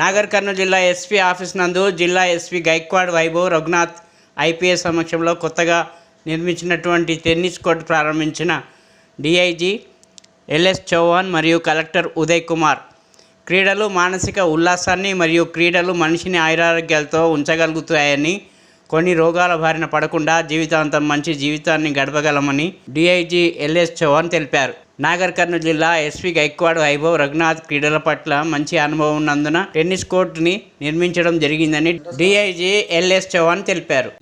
నాగర్ కర్నూలు జిల్లా SP office నందు జిల్లా ఎస్పీ గైక్వాడ్ వైభవ్ రఘునాథ్ ఐపీఎస్ సమక్షంలో కొత్తగా నిర్మించినటువంటి టెన్నిస్ కోర్టు ప్రారంభించిన డిఐజీ ఎల్ఎస్ చౌహాన్ మరియు కలెక్టర్ ఉదయ్ కుమార్. క్రీడలు మానసిక ఉల్లాసాన్ని మరియు క్రీడలు మనిషిని ఆయురారోగ్యాలతో ఉంచగలుగుతాయని కొన్ని రోగాల బారిన పడకుండా జీవితాంతం మంచి జీవితాన్ని గడపగలమని డిఐజీ ఎల్ఎస్ చౌహాన్ తెలిపారు. నాగర్ కర్నూలు జిల్లా ఎస్వి గైక్వాడ్ వైభవ్ రఘునాథ్ క్రీడల పట్ల మంచి అనుభవం ఉన్నందున టెన్నిస్ కోర్టుని నిర్మించడం జరిగిందని డిఐజీ ఎల్ఎస్ చౌహాన్ తెలిపారు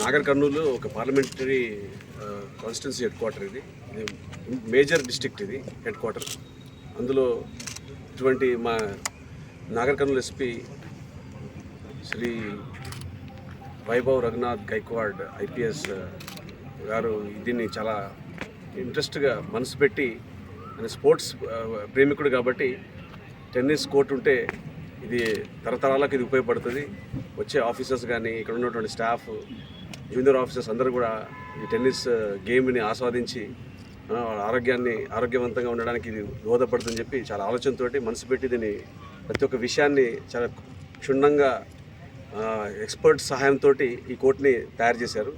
నాగర్ కర్నూలు ఒక పార్లమెంటరీ కాన్స్టిట్యున్సీ హెడ్ క్వార్టర్ ఇది. ఇది మేజర్ డిస్టిక్ట్ ఇది హెడ్ క్వార్టర్ అందులో ఇటువంటి మా నాగర్ కర్నూలు ఎస్పీ శ్రీ వైభవ్ రఘునాథ్ గైక్వాడ్ ఐపీఎస్ గారు దీన్ని చాలా ఇంట్రెస్ట్గా మనసు పెట్టి ఆయన స్పోర్ట్స్ ప్రేమికుడు కాబట్టి టెన్నిస్ కోర్ట్ ఉంటే ఇది తరతరాలకు ఇది ఉపయోగపడుతుంది. వచ్చే ఆఫీసర్స్ కానీ ఇక్కడ ఉన్నటువంటి స్టాఫ్ జూనియర్ ఆఫీసర్స్ అందరూ కూడా ఈ టెన్నిస్ గేమ్ని ఆస్వాదించి వాళ్ళ ఆరోగ్యాన్ని ఆరోగ్యవంతంగా ఉండడానికి ఇది దోహదపడుతుందని చెప్పి చాలా ఆలోచనతోటి మనసు పెట్టి దీన్ని ప్రతి ఒక్క విషయాన్ని చాలా క్షుణ్ణంగా ఎక్స్పర్ట్ సహాయంతో ఈ కోర్టుని తయారు చేశారు.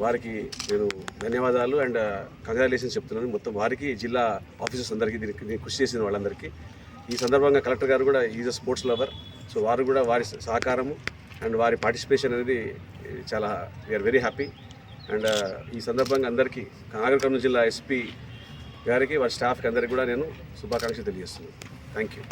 వారికి నేను ధన్యవాదాలు అండ్ కంగ్రాచులేషన్స్ చెప్తున్నాను. మొత్తం వారికి జిల్లా ఆఫీసర్స్ అందరికీ దీనికి కృషి చేసిన వాళ్ళందరికీ. ఈ సందర్భంగా కలెక్టర్ గారు కూడా is a sports lover so వారు కూడా వారి సహకారము అండ్ వారి పార్టిసిపేషన్ అనేది eh, చాలా we are very happy and ఈ సందర్భంగా అందరికీ నాగర్ కర్నూలు జిల్లా ఎస్పీ గారికి వారి స్టాఫ్కి అందరికీ కూడా నేను శుభాకాంక్షలు తెలియజేస్తున్నాను. Thank you